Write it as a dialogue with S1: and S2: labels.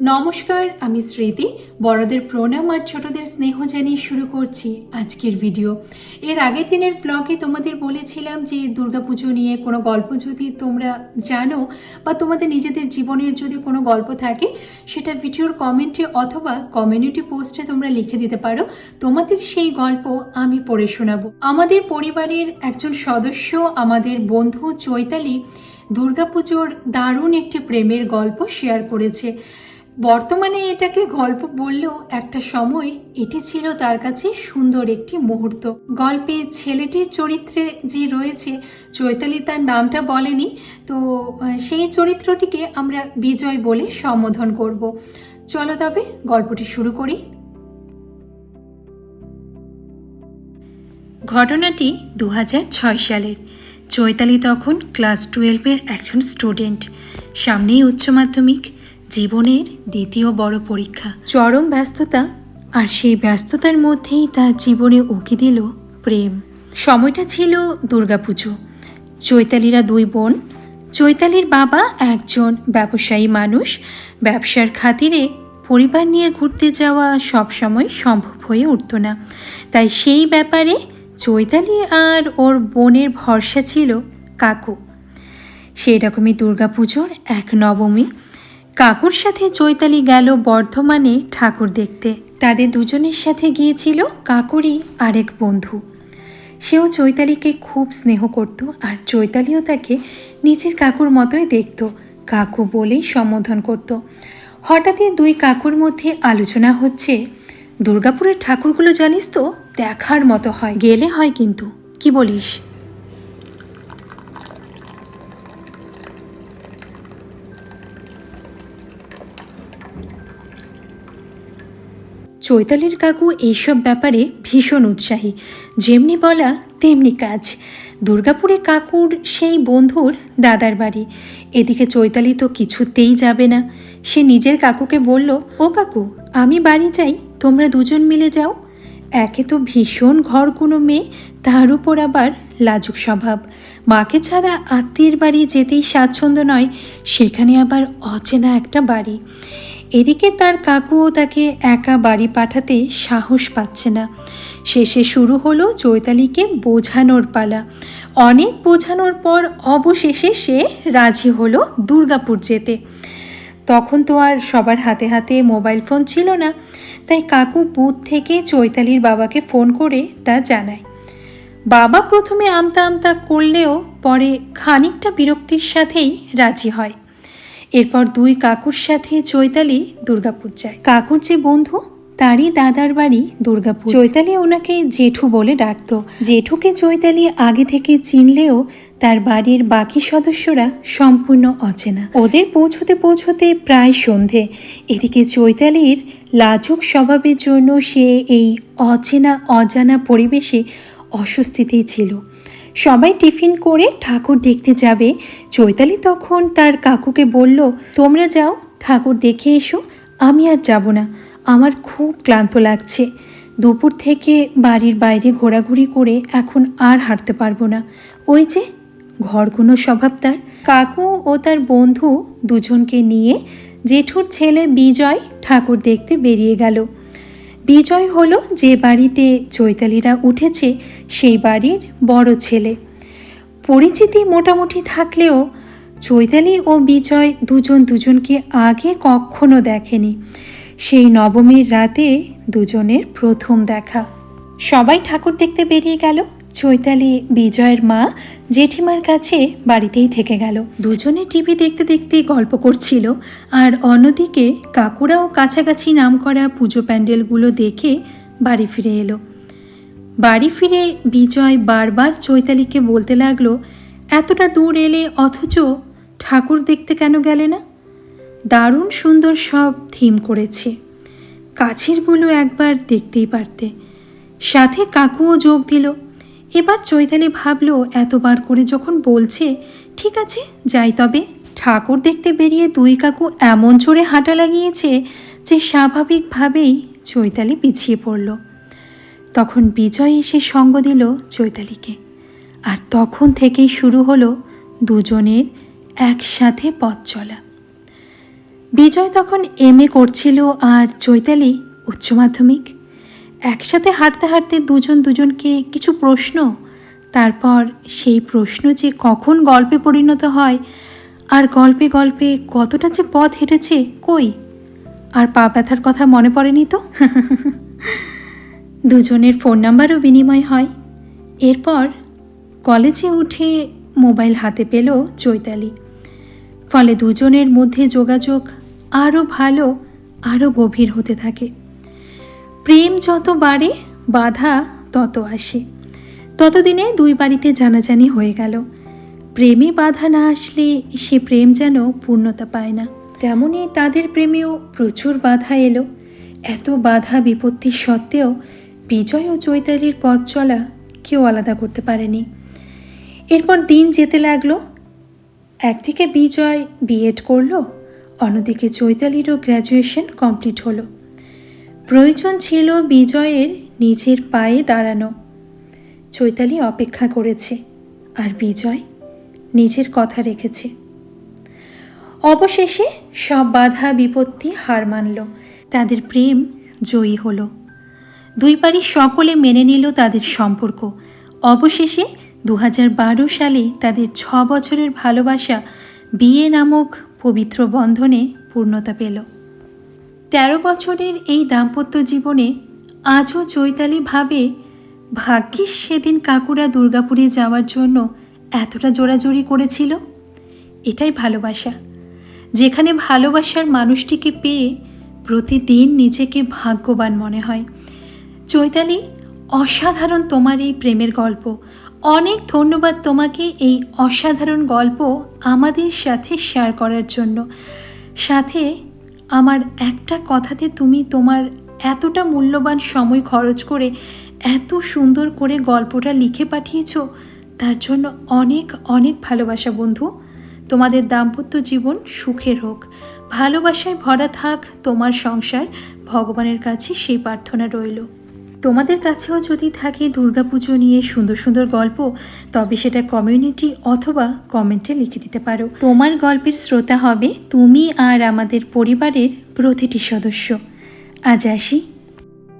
S1: নমস্কার, আমি স্মৃতি। বড়দের প্রণাম আর ছোটদের স্নেহ জানিয়ে শুরু করছি আজকের ভিডিও। এর আগের দিনের ব্লগে তোমাদের বলেছিলাম যে দুর্গাপুজো নিয়ে কোনো গল্প যদি তোমরা জানো বা তোমাদের নিজেদের জীবনের যদি কোনো গল্প থাকে, সেটা ভিডিওর কমেন্টে অথবা কমিউনিটি পোস্টে তোমরা লিখে দিতে পারো। তোমাদের সেই গল্প আমি পড়ে শোনাবো। আমাদের পরিবারের একজন সদস্য, আমাদের বন্ধু চৈতালি দুর্গাপুজোর দারুণ একটি প্রেমের গল্প শেয়ার করেছে। বর্তমানে এটাকে গল্প বললেও একটা সময় এটি ছিল তার কাছে সুন্দর একটি মুহূর্ত। গল্পে ছেলেটির চরিত্রে যে রয়েছে, চৈতালি তার নামটা বলেনি, তো সেই চরিত্রটিকে আমরা বিজয় বলে সম্বোধন করব। চলো তবে গল্পটি শুরু করি। ঘটনাটি দু সালের। চৈতালি তখন ক্লাস টুয়েলভের একজন স্টুডেন্ট। সামনেই উচ্চ মাধ্যমিক। জীবনের দ্বিতীয় বড় পরীক্ষা। চরম ব্যস্ততা আর সেই ব্যস্ততার মধ্যেই তার জীবনে উঁকি দিল প্রেম। সময়টা ছিল দুর্গাপুজো। চৈতালিরা দুই বোন। চৈতালির বাবা একজন ব্যবসায়ী মানুষ। ব্যবসার খাতিরে পরিবার নিয়ে ঘুরতে যাওয়া সবসময় সম্ভব হয়ে উঠত না। তাই সেই ব্যাপারে চৈতালি আর ওর বোনের ভরসা ছিল কাকু। সেই রকমই দুর্গাপুজোর এক নবমী। কাকুর সাথে চৈতালি গেল বর্ধমানে ঠাকুর দেখতে। তাদের দুজনের সাথে গিয়েছিল কাকুরই আরেক বন্ধু। সেও চৈতালিকে খুব স্নেহ করত আর চৈতালিও তাকে নিজের কাকুর মতোই দেখত। কাকু বলেই সম্বোধন করত, হঠাৎই দুই কাকুর মধ্যে আলোচনা হচ্ছে। দুর্গাপুরের ঠাকুরগুলো জানিস তো, দেখার মতো হয়। গেলে হয় কিন্তু, কি বলিস? চৈতালির কাকু এইসব ব্যাপারে ভীষণ উৎসাহী। যেমনি বলা, তেমনি কাজ। দুর্গাপুরে কাকুর সেই বন্ধুর দাদার বাড়ি। এদিকে চৈতালি তো কিছুতেই যাবে না। সে নিজের কাকুকে বলল, ও কাকু, আমি বাড়ি যাই, তোমরা দুজন মিলে যাও। একে তো ভীষণ ঘর কোনো মেয়ে, তার উপর আবার লাজুক স্বভাব। মাকে ছাড়া আত্মীয়ের বাড়ি যেতেই স্বাচ্ছন্দ্য নয়, সেখানে আবার অচেনা একটা বাড়ি। এদিকে তার কাকুও তাকে একা বাড়ি পাঠাতে সাহস পাচ্ছে না। শেষে শুরু হলো চৈতালিকে বোঝানোর পালা। অনেক বোঝানোর পর অবশেষে সে রাজি হলো দুর্গাপুর যেতে। তখন তো আর সবার হাতে হাতে মোবাইল ফোন ছিল না, তাই কাকু বুথ থেকে চৈতালির বাবাকে ফোন করে তা জানায়। বাবা প্রথমে আমতা আমতা করলেও পরে খানিকটা বিরক্তির সাথেই রাজি হয়। এরপর দুই কাকুর সাথে চৈতালি দুর্গাপুর যায়। কাকুর যে বন্ধু, তারই দাদার বাড়ি দুর্গাপুর। চৈতালি ওনাকে জেঠু বলে ডাকতো। জেঠুকে চৈতালি আগে থেকে চিনলেও তার বাড়ির বাকি সদস্যরা সম্পূর্ণ অচেনা। ওদের পৌঁছতে পৌঁছতে প্রায় সন্ধে। এদিকে চৈতালির লাজুক স্বভাবের জন্য সে এই অচেনা অজানা পরিবেশে অস্বস্তিতেই ছিল। সবাই টিফিন করে ঠাকুর দেখতে যাবে। চৈতালি তখন তার কাকুকে বলল, তোমরা যাও, ঠাকুর দেখে এসো, আমি আর যাব না। আমার খুব ক্লান্ত লাগছে। দুপুর থেকে বাড়ির বাইরে ঘোরাঘুরি করে এখন আর হাঁটতে পারব না। ওই যে ঘরগুনো স্বভাব তার। কাকু ও তার বন্ধু দুজনকে নিয়ে জেঠুর ছেলে বিজয় ঠাকুর দেখতে বেরিয়ে গেল। বিজয় হলো যে বাড়িতে চৈতালিরা উঠেছে, সেই বাড়ির বড় ছেলে। পরিচিতি মোটামুটি থাকলেও চৈতালি ও বিজয় দুজন দুজনকে আগে কখনো দেখেনি। সেই নবমীর রাতে দুজনের প্রথম দেখা। সবাই ঠাকুর দেখতে বেরিয়ে গেল। চৈতালি বিজয়ের মা জেঠিমার কাছে বাড়িতেই থেকে গেল। দুজনে টিভি দেখতে দেখতে গল্প করছিল আর অন্যদিকে কাকুরাও কাছাকাছি নাম করা পুজো প্যান্ডেলগুলো দেখে বাড়ি ফিরে এলো। বাড়ি ফিরে বিজয় বারবার চৈতালিকে বলতে লাগল, এতটা দূর এলে অথচ ঠাকুর দেখতে কেন গেলে না? দারুণ সুন্দর সব থিম করেছে। কাছেরগুলো একবার দেখতেই পারতে। সাথে কাকুও যোগ দিল এবার চৈতালি ভাবলো, এতবার করে যখন বলছে, ঠিক আছে, যাই তবে। ঠাকুর দেখতে বেরিয়ে দুই কাকু এমন জোরে হাঁটা লাগিয়েছে যে স্বাভাবিকভাবেই চৈতালি পিছিয়ে পড়ল। তখন বিজয় এসে সঙ্গ দিল চৈতালিকে। আর তখন থেকেই শুরু হলো দুজনের একসাথে পথ চলা। বিজয় তখন এম এ করছিল আর চৈতালি উচ্চ মাধ্যমিক। একসাথে হাঁটতে হাঁটতে দুজন দুজনকে কিছু প্রশ্ন, তারপর সেই প্রশ্ন যে কখন গল্পে পরিণত হয় আর গল্পে গল্পে কতটা যে পথ হেঁটেছে কই? আর পা ব্যথার কথা মনে পড়েনি তো? দুজনের ফোন নাম্বারও বিনিময় হয়। এরপর কলেজে উঠে মোবাইল হাতে পেল চৈতালি। ফলে দুজনের মধ্যে যোগাযোগ আরও ভালো আরও গভীর হতে থাকে। প্রেম যত বাড়ে, বাধা তত আসে। ততদিনে দুই বাড়িতে জানাজানি হয়ে গেল। প্রেমে বাধা না আসলে সে প্রেম যেন পূর্ণতা পায় না। তেমনই তাদের প্রেমেও প্রচুর বাধা এলো। এত বাধা বিপত্তি সত্ত্বেও বিজয় ও চৈতালির পথ চলা কেউ আলাদা করতে পারেনি। এরপর দিন যেতে লাগল। একদিকে বিজয় বিএড করল, অন্যদিকে চৈতালিরও গ্র্যাজুয়েশন কমপ্লিট হলো। প্রয়োজন ছিল বিজয়ের নিজের পায়ে দাঁড়ানো। চৈতালি অপেক্ষা করেছে, আর বিজয় নিজের কথা রেখেছে। অবশেষে সব বাধা বিপত্তি হার মানল, তাদের প্রেম জয়ী হলো। দুই পারি সকলে মেনে নিল তাদের সম্পর্ক। অবশেষে দু হাজার বারো সালে তাদের ছ বছরের ভালোবাসা বিয়ে নামক পবিত্র বন্ধনে পূর্ণতা পেল। তেরো বছরের এই দাম্পত্য জীবনে আজও চৈতালি ভাবে ভাগ্যিস সেদিন কাকুরা দুর্গাপুরে যাওয়ার জন্য এতটা জোরাজোরি করেছিল? এটাই ভালোবাসা। যেখানে ভালোবাসার মানুষটিকে পেয়ে প্রতিদিন নিজেকে ভাগ্যবান মনে হয়। চৈতালি, অসাধারণ তোমার এই প্রেমের গল্প। অনেক ধন্যবাদ তোমাকে এই অসাধারণ গল্প আমাদের সাথে শেয়ার করার জন্য। সাথে আমার একটা কথাতে তুমি তোমার এতটা মূল্যবান সময় খরচ করে এত সুন্দর করে গল্পটা লিখে পাঠিয়েছ, তার জন্য অনেক অনেক ভালোবাসা বন্ধু। তোমাদের দাম্পত্য জীবন সুখের হোক। ভালোবাসায় ভরা থাক তোমার সংসার, ভগবানের কাছে সেই প্রার্থনা রইল। তোমাদের কাছেও যদি থাকে দুর্গাপুজো নিয়ে সুন্দর সুন্দর গল্প, তবে সেটা কমিউনিটি অথবা কমেন্টে লিখে দিতে পারো। তোমার গল্পের শ্রোতা হবে তুমি আর আমাদের পরিবারের প্রতিটি সদস্য। আজ আসি।